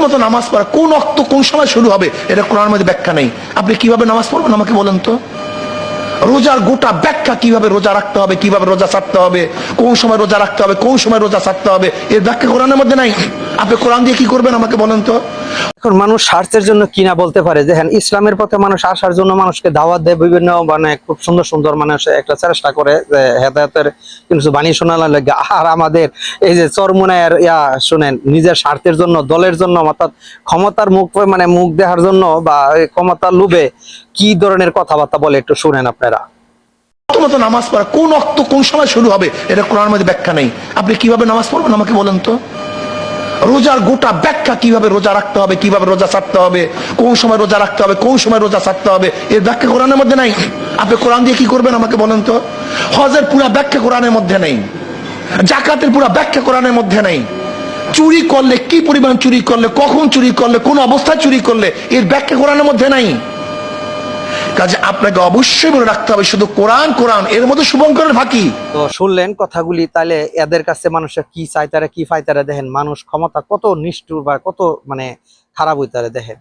মতো নামাজ পড়া, কোন অক্ত, কোন সময় শুরু হবে, এটা কোরআন মধ্যে ব্যাখ্যা নেই। আপনি কীভাবে নামাজ পড়বেন আমাকে বলেন তো? রোজার গোটা ব্যাখ্যা কীভাবে রোজা রাখতে হবে, কীভাবে রোজা ছাড়তে হবে, কোন সময় রোজা রাখতে হবে, কোন সময় রোজা ছাড়তে হবে, এর ব্যাখ্যা কোরআনের মধ্যে নাই। আপনি কোরআন দিয়ে কি করবেন আমাকে বলেন তো? এখন মানুষ স্বার্থের জন্য কিনা বলতে পারে? যে হ্যাঁ ইসলামের পথে মানুষ আসার জন্য মানুষকে দাওয়াত দেয় বিভিন্ন মানে খুব সুন্দর সুন্দর মানুষ একটা চেষ্টা করে যে হেদায়তের কিছু বাণী শোনানোর লাগে আর আমাদের এই যে চরমুনায়ের ইয়া শুনেন, নিজের স্বার্থের জন্য, দলের জন্য, অর্থাৎ ক্ষমতার মুখ মানে মুখ দেখার জন্য বা এই ক্ষমতার লোভে কি ধরনের কথাবার্তা বলে একটু শুনেন আপনারা। মতো নামাজ পড়া কোন অক্ত কোন সময় শুরু হবে, এটা কোরআনের মধ্যে ব্যাখ্যা নেই। আপনি কীভাবে নামাজ পড়বেন আমাকে বলেন তো? রোজার গোটা ব্যাখ্যা কীভাবে রোজা রাখতে হবে, কীভাবে রোজা ছাড়তে হবে, কোন সময় রোজা রাখতে হবে, কোন সময় রোজা ছাড়তে হবে, এর ব্যাখ্যা কোরআনের মধ্যে নাই। আপনি কোরআন দিয়ে কি করবেন আমাকে বলেন তো? হজের পুরা ব্যাখ্যা কোরআনের মধ্যে নেই। জাকাতের পুরা ব্যাখ্যা কোরআনের মধ্যে নেই। চুরি করলে কি পরিমাণ চুরি করলে, কখন চুরি করলে, কোন অবস্থায় চুরি করলে, এর ব্যাখ্যা কোরআনের মধ্যে নাই। কাজে আপনাকে অবশ্যই মনে রাখতে হবে, শুধু কোরআন কোরআন, এর মধ্যে শুভঙ্করের ফাঁকি। তো শুনলেন কথাগুলি তাহলে এদের কাছে মানুষের কি চাই তারা কি ফাই তারা দেখেন, মানুষ ক্ষমতা কত নিষ্ঠুর বা কত মানে খারাপ হই তারা দেখেন।